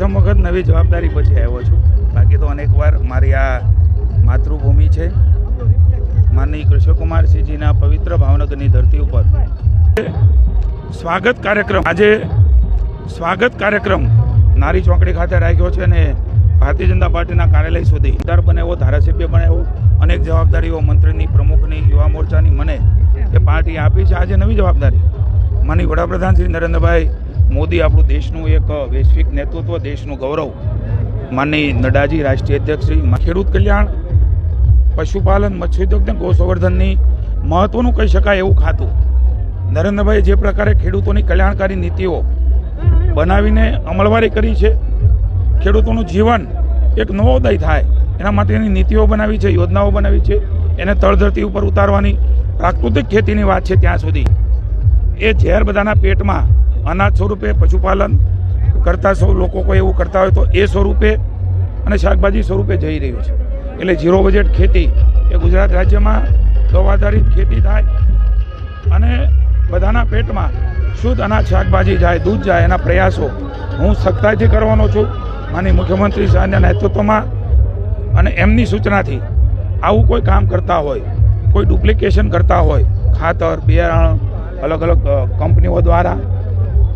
પ્રથમ વખત નવી જવાબદારી પછી આવ્યો છું. બાકી તો અનેક વાર મારી આ માતૃભૂમિ છે. માનની કૃષ્ણકુમારસિંહજીના પવિત્ર ભાવનગરની ધરતી ઉપર. સ્વાગત કાર્યક્રમ. આજે સ્વાગત કાર્યક્રમ નારી ચોકડી ખાતે રાખ્યો છે અને ભારતીય જનતા પાર્ટીના કાર્યાલય સુધી ઉદાર બનાવ્યો ધારાસભ્ય બનાવ્યો અનેક જવાબદારીઓ મંત્રીની, પ્રમુખની, યુવા મોરચાની મને એ પાર્ટી આપી છે. આજે નવી જવાબદારી. માની વડાપ્રધાન શ્રી નરેન્દ્રભાઈ મોદી આપણું દેશનું એક વૈશ્વિક નેતૃત્વ, દેશનું ગૌરવ. માનની નડાજી રાષ્ટ્રીય અધ્યક્ષ શ્રી ખેડૂત કલ્યાણ, પશુપાલન મત્સ્યોદ્યોગ અને ગૌસંવર્ધનની મહત્વનું કહી શકાય એવું ખાતું. નરેન્દ્રભાઈ જે પ્રકારે ખેડૂતોની કલ્યાણકારી નીતિઓ બનાવીને અમલવારી કરી છે, ખેડૂતોનું જીવન એક નવોદય થાય, એના માટેની નીતિઓ બનાવી છે, યોજનાઓ બનાવી છે, એને તળધરતી ઉપર ઉતારવાની પ્રાકૃતિક ખેતીની વાત છે ત્યાં સુધી. એ ઝેર બધાના પેટમાં અનાજ સ્વરૂપે પશુપાલન કરતા સૌ લોકો કોઈ એવું કરતા હોય તો એ સ્વરૂપે અને શાકભાજી સ્વરૂપે જઈ રહ્યું છે. એટલે ઝીરો બજેટ ખેતી એ ગુજરાત રાજ્યમાં ગૌ આધારિત ખેતી થાય અને બધાના પેટમાં શુદ્ધ અનાજ શાકભાજી જાય, દૂધ જાય એના પ્રયાસો હું સખ્તાઈથી કરવાનો છું. માની મુખ્યમંત્રી સાહેબના નેતૃત્વમાં અને એમની સૂચનાથી આવું કોઈ કામ કરતા હોય, કોઈ ડુપ્લિકેશન કરતા હોય, ખાતર, બિયારણ, અલગ અલગ કંપનીઓ દ્વારા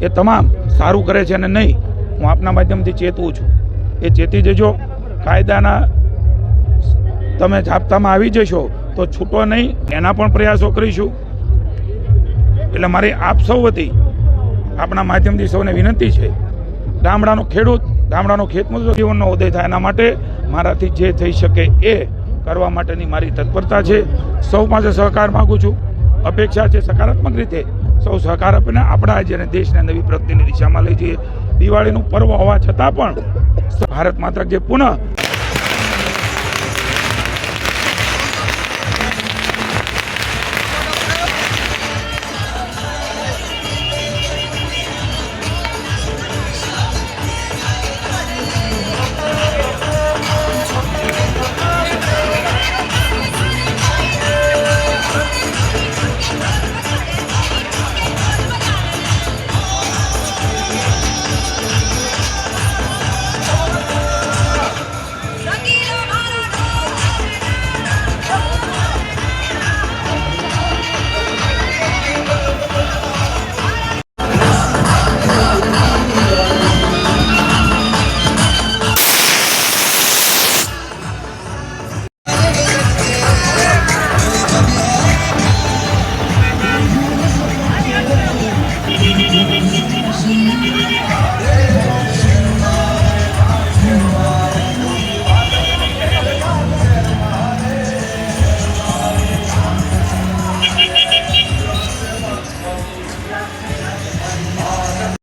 એ તમામ સારું કરે છે અને નહીં, હું આપના માધ્યમથી ચેતવું છું. એ ચેતી જજો. કાયદાના તમે જાપ્તામાં આવી જશો તો છૂટો નહીં. એના પણ પ્રયાસો કરીશું. એટલે મારી આપ સૌ વતી આપણા માધ્યમથી સૌને વિનંતી છે. ગામડાનો ખેડૂત, ગામડાનો ખેતમજૂર જીવનનો ઉદય થાય. એના માટે મારાથી જે થઈ શકે એ કરવા માટેની મારી તત્પરતા છે. સૌ પાસે સહકાર માગું છું. અપેક્ષા છે સકારાત્મક રીતે સૌ સહકાર આપીને આપણા રાજ્યને દેશને નવી પ્રગતિની દિશામાં લઈ જઈએ. દિવાળીનું પર્વ હોવા છતાં પણ ભારત માતા જે પુનઃ